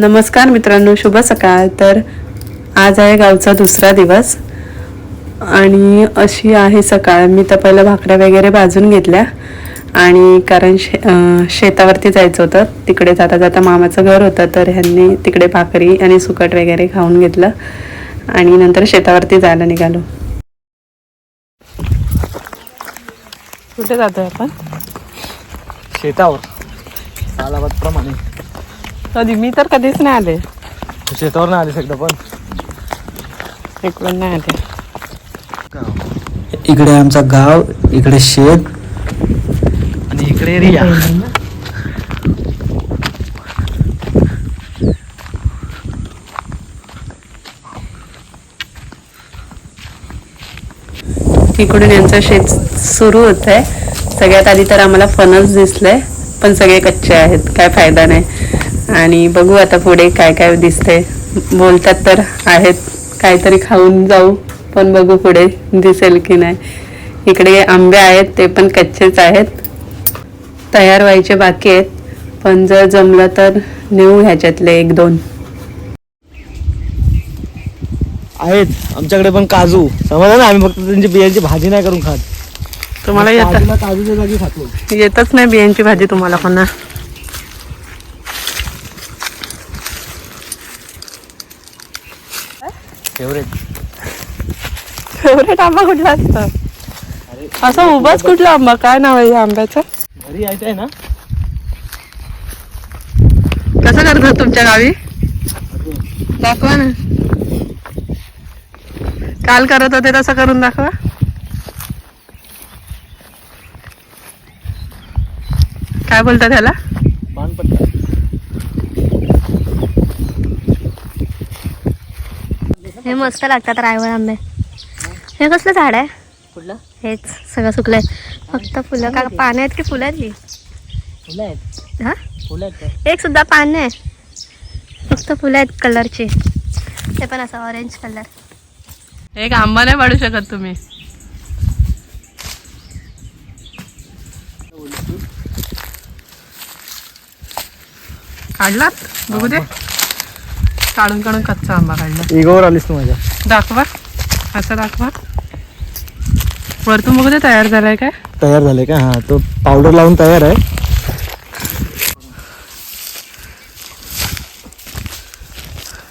नमस्कार मित्रांनो शुभ सकाळ. तर आज आहे गावचा दुसरा दिवस. आणि अशी आहे सकाळ. मी तर पहिलं भाकऱ्या वगैरे भाजून घेतल्या. आणि कारण शे शेतावरती जायचं होतं. तिकडे जाता जाता मामाचं घर होतं. तर ह्यांनी तिकडे भाकरी आणि सुकट वगैरे खाऊन घेतलं. आणि नंतर शेतावरती जायला निघालो. कुठे जातोय आपण? शेतावर. सालाबाद प्रमाणे. कधी मी तर कधीच नाही आले. शेतावर नाही आले सगळं पण. इकडून नाही आले. इकडे आमचा गाव इकडे शेत. आणि इकडे रिया इकडून यांचं शेत सुरू होत आहे सगळ्यात आधी तर आम्हाला फणस दिसलंय पण सगळे कच्चे आहेत काय फायदा नाही. आणि बघू आता पुढे काय काय दिसतंय. बोलतात तर आहेत काहीतरी खाऊन जाऊ पण बघू पुढे दिसेल की नाही. इकडे आंबे आहेत ते पण कच्चेच आहेत. तयार व्हायचे बाकी आहेत पण जर जमलं तर नेऊ ह्याच्यातले एक दोन. आहेत आमच्याकडे पण काजू. समजलं ना आम्ही फक्त त्यांची बियांची भाजी नाही करून खात. तुम्हाला येत काजूच्या जागी खातो. येतच नाही बियांची भाजी तुम्हाला पण ना. फेवरेट फेवरेट आंबा कुठला असतं? असा उभाच कुठला आंबा? काय नाव आहे या आंब्याचं? घरी यायचं आहे ना? कसं करतात तुमच्या गावी? दाखवा ना. काल करत होते तसं करून दाखवा. काय बोलता त्याला हे मस्त लागतात रायवळ आंबे. हे कसलं झाड आहे? कुठलं हेच सगळं सुकलंय. फक्त फुलं. का पानं आहेत की फुलं आहेत ही? फुलं आहेत. हा? फुलं आहेत एक सुद्धा पान नाही. फक्त फुलं आहेत कलरची. ते पण असं ऑरेंज कलर एक आंबा नाही पाडू शकत तुम्ही. काढलात? बघू दे. काढून काढून कच्चा आंबा काढला. इगोवर आलीस तू माझ्या. दाखवा. असं दाखवा. वरतून बघू दे तयार झालाय काय? तयार झाले का? हा तो पावडर लावून तयार आहे.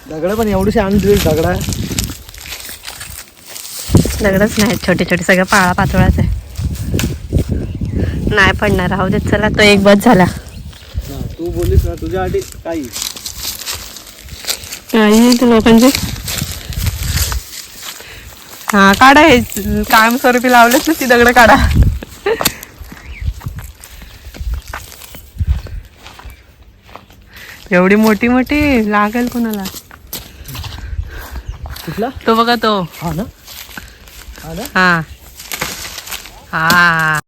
दगड पण एवढीशी आणून दिली दगडा. दगडच नाही छोटे छोटे सगळं पाळा पातोळाच आहे. नाही पडणार राहू देत चला तो एक बस झाला. तू बोललीस ना तुझ्यासाठी काही. ते लोकांचे. हा काढा हे. कायमस्वरूपी लावलेच ना ती दगड काढा. एवढी मोठी मोठी लागेल कोणाला? कुठला? तो बघा तो. हा ना? हा. हा.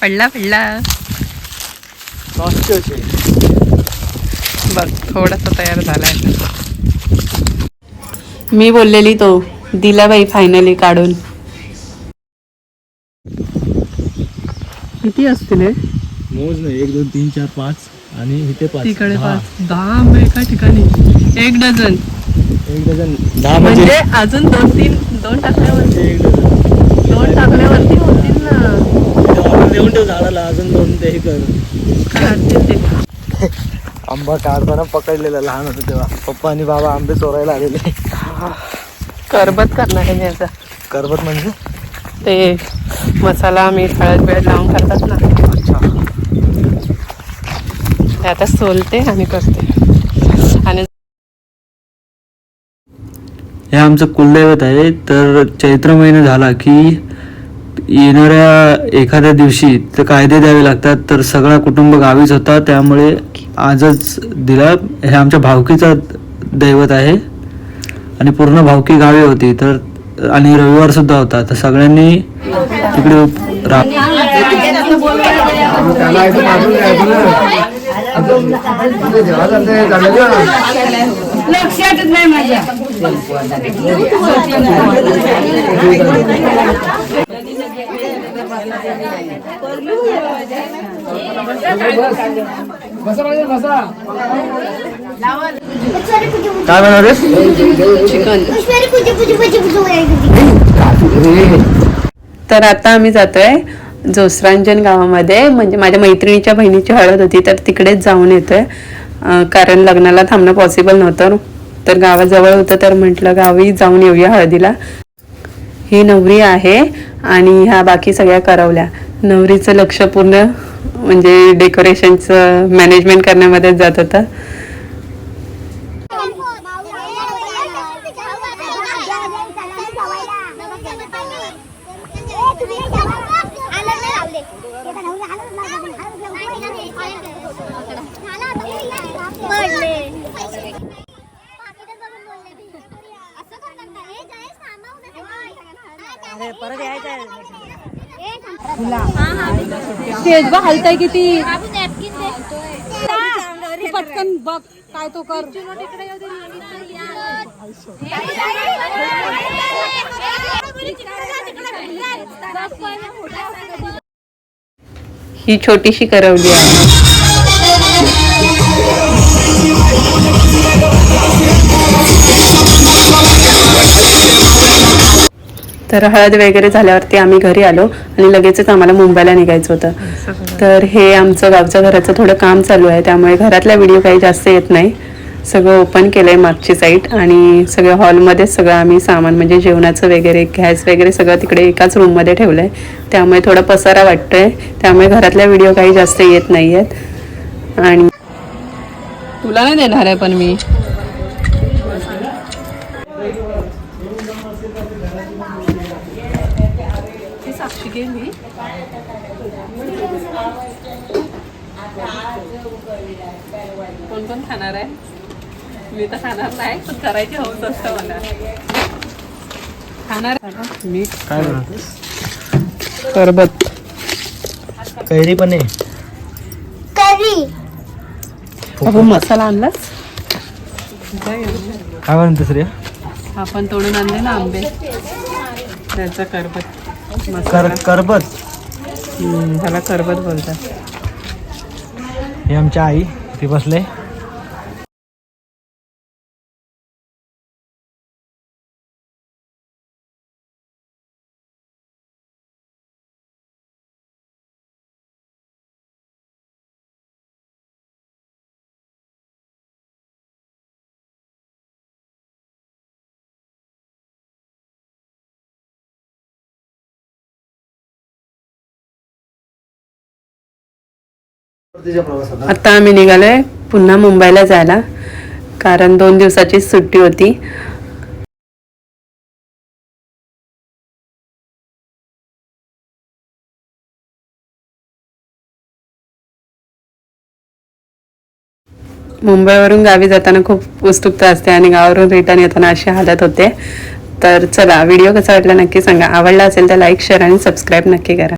पडला पडला. बघ थोडासा तयार झालाय. मी बोललेली तो दिला बाई फायनली काढून. किती असतील? मोज नाही एक दोन तीन चार पाच आणि इथे पाच तिकडे दहा. पाच. दहा आंबे एका ठिकाणी? एक डझन. एक डझन. दहा म्हणजे? म्हणजे अजून दोन तीन दोन टाकल्यावरती. एक डझन. दोन टाकल्यावरती होतील ना. देऊन ठेव झाडाला अजून दोन ते हे कर. आंबा काढताना पकडलेला लहान होतं तेव्हा. पप्पा आणि बाबा आंबे चोरायला आलेले. करबत करणार आहे मी आता. करबत म्हणजे? ते मसाला मीठ हळद बिळद लावून करतात ना. ते आता सोलते आणि करते. आणि हे आमचं कुलदैवत आहे. तर चैत्र महिना झाला की येणाऱ्या एखाद्या दिवशी तर कायदे द्यावे लागतात तर सगळा कुटुंब गावीच होता त्यामुळे आजच दिला. हे आमच्या भावकीचा दैवत आहे. आणि पूर्ण भावकी गावी होती तर आणि रविवार सुद्धा होता. तर सगळ्यांनी तिकडे रा नाही माझ्या. काय बनवतेस तर आता आम्ही जातोय जोसरांजन गावामध्ये. म्हणजे माझ्या मैत्रिणीच्या बहिणीची हळद होती तर तिकडेच जाऊन येतोय. कारण लग्नाला थांबणं पॉसिबल नव्हतं. तर गावाजवळ होतं तर म्हटलं गावी जाऊन येऊया हळदीला. ही नवरी आहे. आणि ह्या बाकी सगळ्या करवल्या. नवरीचं लक्ष पूर्ण म्हणजे डेकोरेशनचं मॅनेजमेंट करण्यामध्येच जात होतं. स्टेज बघ हलताय किती. पटकन बघ काय तो कर. ही छोटीशी करवली आहे. तर हळद वगैरे झाल्यावरती आम्ही घरी आलो आणि लगेचच आम्हाला मुंबईला निघायचं होतं. तर हे आमचं गावचं घराचं थोडं काम चालू आहे त्यामुळे घरातला व्हिडिओ काही जास्त येत नाही. सगळं ओपन केलं आहे मागची साईड आणि सगळं हॉलमध्येच सगळं आम्ही सामान म्हणजे जेवणाचं वगैरे गॅस वगैरे सगळं तिकडे एकाच रूममध्ये ठेवलं आहे त्यामुळे थोडा पसारा वाटतोय त्यामुळे घरातल्या व्हिडिओ काही जास्त येत नाही आहेत आणि तुला नाही देणार आहे पण मी. साक्षी गेली कोण कोण खाणार आहे? मी तर खाणार नाही पण करायची हौस असतं मला. खाणार मी काय सरबत. कैरी पण आहे. करी. आपण मसाला आणलास? काय बनवतेस रे? आपण तोडून आणले ना आंबे. त्याचा करबत. कर करबत? त्याला करबत बोलतात. हे आमच्या आई ते बसले. आता आम्ही निघालोय पुन्हा मुंबईला जायला कारण दोन दिवसाची सुट्टी होती. मुंबईवरून गावी जाताना खूप उत्सुकता असते आणि गावावरून रिटर्न येताना अशी हालत होते. तर चला व्हिडिओ कसा वाटला नक्की सांगा. आवडला असेल तर लाईक शेअर आणि सबस्क्राईब नक्की करा.